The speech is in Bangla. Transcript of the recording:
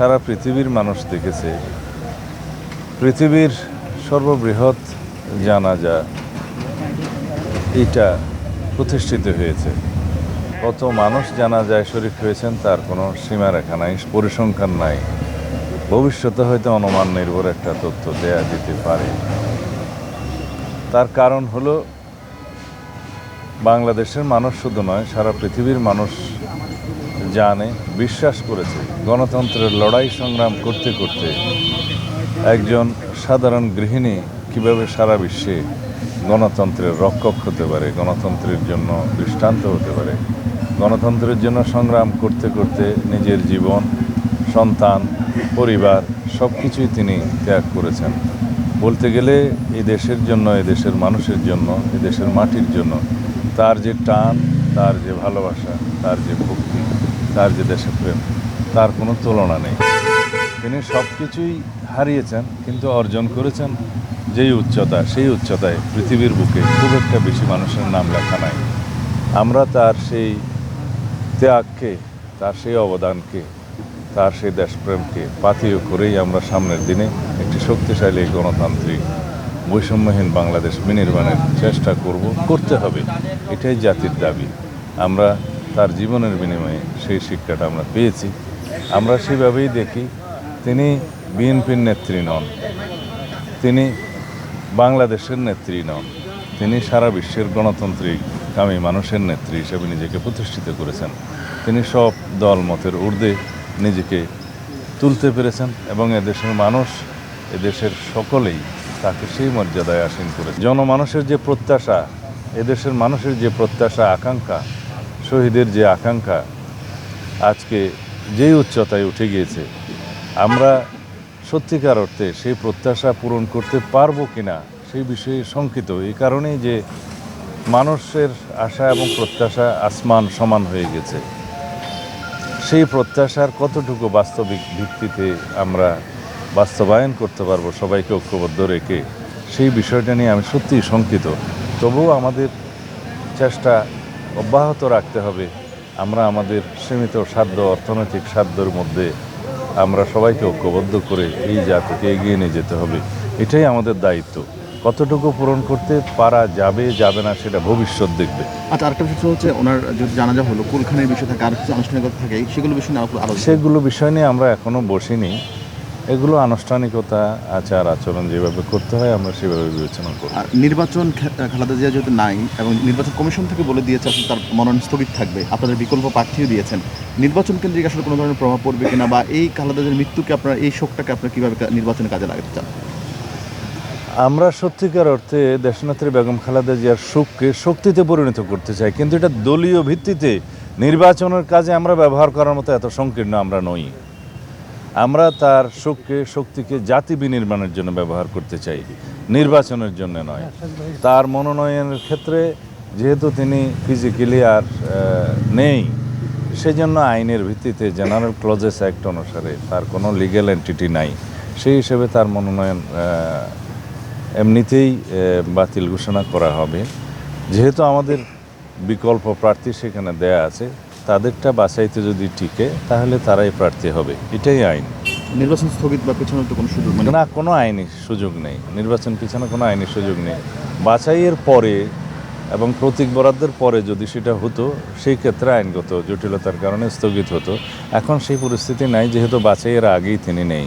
সারা পৃথিবীর মানুষ দেখেছে। পৃথিবীর সর্ববৃহৎ জানাজা এটা প্রতিষ্ঠিত হয়েছে। কত মানুষ জানাজায় শরিক হয়েছেন তার কোনো সীমারেখা নাই, পরিসংখ্যান নাই। ভবিষ্যতে হয়তো অনুমান নির্ভর একটা তথ্য দেয়া যেতে পারে। তার কারণ হলো, বাংলাদেশের মানুষ শুধু নয়, সারা পৃথিবীর মানুষ জানে, বিশ্বাস করেছে। গণতন্ত্রের লড়াই সংগ্রাম করতে করতে একজন সাধারণ গৃহিণী কীভাবে সারা বিশ্বে গণতন্ত্রের রক্ষক হতে পারে, গণতন্ত্রের জন্য দৃষ্টান্ত হতে পারে? গণতন্ত্রের জন্য সংগ্রাম করতে করতে নিজের জীবন, সন্তান, পরিবার সব কিছুই তিনি ত্যাগ করেছেন। বলতে গেলে এই দেশের জন্য, এই দেশের মানুষের জন্য, এই দেশের মাটির জন্য তার যে টান, তার যে ভালোবাসা, তার যে ভক্তি তার যে দেশপ্রেম তার কোনো তুলনা নেই। তিনি সব কিছুই হারিয়েছেন, কিন্তু অর্জন করেছেন যেই উচ্চতা, সেই উচ্চতায় পৃথিবীর বুকে খুব একটা বেশি মানুষের নাম লেখা নাই। আমরা তার সেই ত্যাগকে, তার সেই অবদানকে, তার সেই দেশপ্রেমকে পাথেয় করেই আমরা সামনের দিনে একটি শক্তিশালী গণতান্ত্রিক, বৈষম্যহীন বাংলাদেশ বিনির্মাণের চেষ্টা করব, করতে হবে। এটাই জাতির দাবি। আমরা তার জীবনের বিনিময়ে সেই শিক্ষাটা আমরা পেয়েছি। আমরা সেভাবেই দেখি তিনি বিএনপির নেত্রী নন, তিনি বাংলাদেশের নেত্রী নন, তিনি সারা বিশ্বের গণতান্ত্রিক কামী মানুষের নেত্রী হিসেবে নিজেকে প্রতিষ্ঠিত করেছেন। তিনি সব দল মতের ঊর্ধ্বে নিজেকে তুলতে পেরেছেন এবং এদেশের মানুষ, এদেশের সকলেই তাকে সেই মর্যাদায় আসীন করে জনমানুষের যে প্রত্যাশা, এদেশের মানুষের যে প্রত্যাশা, আকাঙ্ক্ষা শহীদের যে আকাঙ্ক্ষা আজকে যেই উচ্চতায় উঠে গিয়েছে, আমরা সত্যিকার অর্থে সেই প্রত্যাশা পূরণ করতে পারব কিনা সেই বিষয়ে শঙ্কিত। এই কারণেই যে মানুষের আশা এবং প্রত্যাশা আসমান সমান হয়ে গেছে। সেই প্রত্যাশার কতটুকু বাস্তবিক ভিত্তিতে আমরা বাস্তবায়ন করতে পারব সবাইকে ঐক্যবদ্ধ রেখে, সেই বিষয়টা নিয়ে আমি সত্যিই শঙ্কিত। তবুও আমাদের চেষ্টা অব্যাহত রাখতে হবে। আমরা আমাদের সীমিত সাধ্য অর্থনৈতিক সাধ্যর মধ্যে আমরা সবাইকে ঐক্যবদ্ধ করে এই জাতিকে এগিয়ে নিয়ে যেতে হবে। এটাই আমাদের দায়িত্ব। কতটুকু পূরণ করতে পারা যাবে যাবে না সেটা ভবিষ্যৎ দেখবে। আচ্ছা আরেকটা বিষয় হচ্ছে ওনার যদি জানাজা হলো কুলখানের বিষয় থাকে আর কিছু আনুষ্ঠানিকতা থাকে সেগুলো বিষয় নিয়ে সেগুলো বিষয় নিয়ে আমরা এখনও বসিনি। এগুলো আনুষ্ঠানিকতা আচার আচরণ যেভাবে করতে হয় আমরা সেভাবে বিবেচনা করব আর নির্বাচন খালেদা জিয়া যেহেতু নাই এবং নির্বাচন কমিশন থেকে বলে দিয়েছে আসলে তার মনোনয়ন স্থগিত থাকবে আপনাদের বিকল্প প্রার্থীও দিয়েছেন নির্বাচন কেন্দ্রিক আসলে কোনো ধরনের প্রভাব পড়বে কিনা বা এই খালেদা জিয়ার মৃত্যুকে আপনার এই শোকটাকে আপনার কীভাবে নির্বাচনে কাজে লাগাতে চান? আমরা সত্যিকার অর্থে দেশনাত্রী বেগম খালেদা জিয়ার শোককে শক্তিতে পরিণত করতে চাই কিন্তু এটা দলীয় ভিত্তিতে নির্বাচনের কাজে আমরা ব্যবহার করার মতো এত সংকীর্ণ আমরা নই। আমরা তার শোককে শক্তিকে জাতি বিনির্মাণের জন্য ব্যবহার করতে চাই, নির্বাচনের জন্য নয়। তার মনোনয়নের ক্ষেত্রে যেহেতু তিনি ফিজিক্যালি আর নেই, সেজন্য আইনের ভিত্তিতে জেনারেল ক্লজেস অ্যাক্ট অনুসারে তার কোনো লিগ্যাল এন্টিটি নাই। সেই হিসেবে তার মনোনয়ন এমনিতেই বাতিল ঘোষণা করা হবে। যেহেতু আমাদের বিকল্প প্রার্থী সেখানে দেয়া আছে তাদেরটা বাছাইতে যদি টিকে তাহলে তারাই প্রার্থী হবে। এটাই আইন। নির্বাচন স্থগিত বা পেছনে তো কোনো সুযোগ নেই। না কোনো আইনি সুযোগ নেই। নির্বাচন পিছনে কোনো আইনি সুযোগ নেই। বাছাইয়ের পরে এবং প্রতীক বরাদ্দের পরে যদি সেটা হতো সেই ক্ষেত্রে আইনগত জটিলতার কারণে স্থগিত হতো। এখন সেই পরিস্থিতি নাই যেহেতু বাছাইয়ের আগেই তিনি নেই।